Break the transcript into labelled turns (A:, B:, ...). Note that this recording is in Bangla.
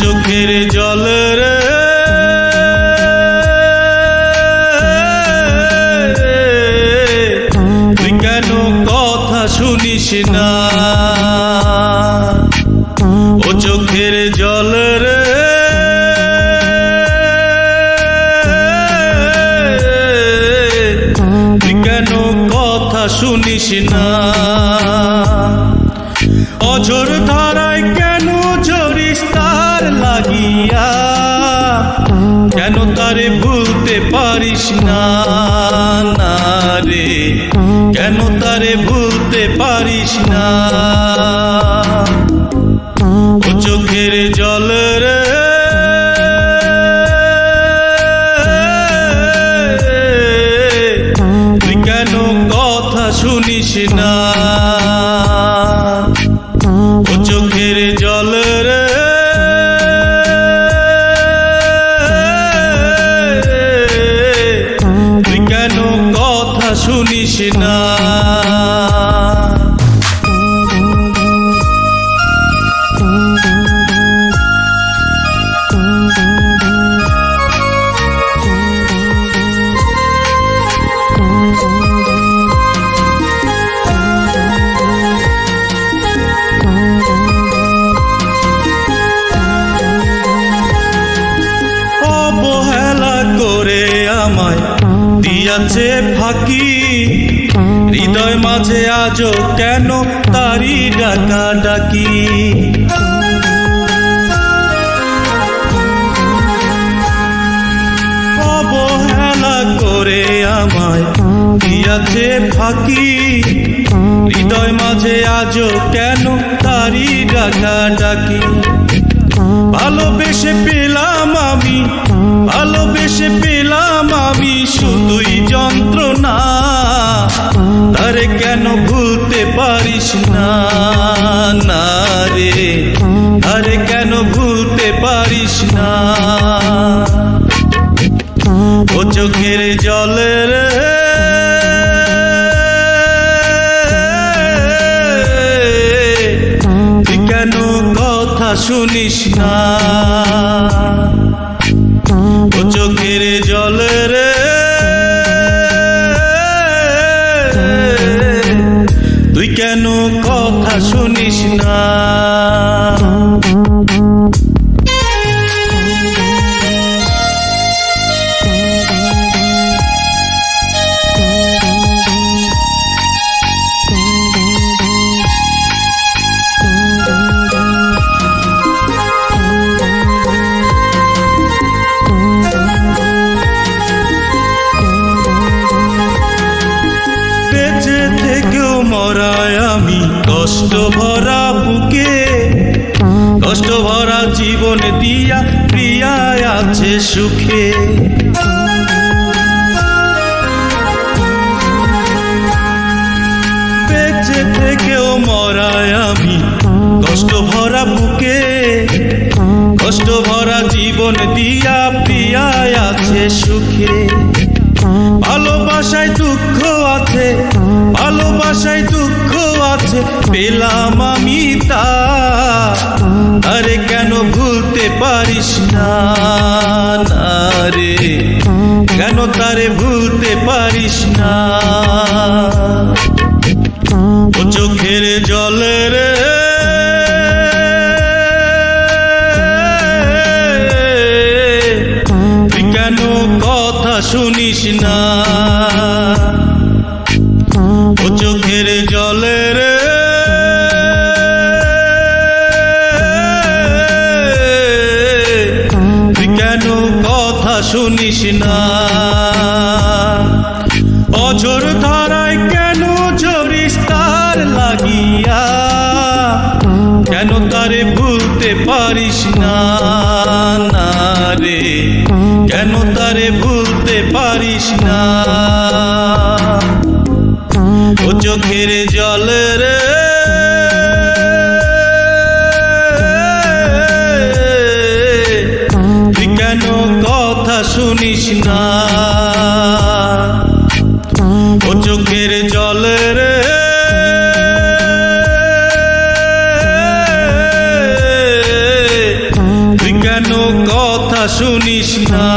A: চোখের জল শুনিস না। ও চোখের জল রে। কেন কথা শুনিস না? অঝর ধারায় কেন ঝরিস তার লাগিয়া? কেন তারে ভুলতে পারিস না রে, কেন তারে পারিস না। চোখের জল রে। তুই কেন কথা শুনিস না? চোখের জল রে। তুই কেন কথা শুনিস না? দিয়াছে ফাঁকি। হৃদয় মাঝে আজও কেন তারি ডাকা ডাকি অবহেলা করে আমায় দিয়াছে ফাঁকি? হৃদয় মাঝে আজও কেন তারি ডাকা ডাকি ভালোবেসে পেলাম আমি, ভালোবেসে কেন ভুলতে পারিস না? না রে। তারে কেন ভুলতে পারিস না? ও চোখের জলের কেন কথা শুনিস না? ও চোখের শুনিস না। মরায় আমি কষ্ট ভরা বুকে, কষ্ট ভরা জীবন দিয়া প্রিয়ায় আছে সুখে। বেঁচে থেকেও মরায় আমি কষ্ট ভরা বুকে, কষ্ট ভরা জীবন দিয়া প্রিয়ায় আছে সুখে। ভালোবাসায় দুঃখ আছে ভালোবাসায় দুঃখ আছে পেলাম আমি তা। আরে কেন ভুলতে পারিস না? না। ও চোখের জলের তুই কেন কথা শুনিস না? অঝর ধারায় কেন ঝরিস তার লাগিয়া? কেন তারে ভুলতে পারিস না রে। কেন তারে ভুলতে পারিস না? ও চোখের জলের কেন কথা শুনিস না।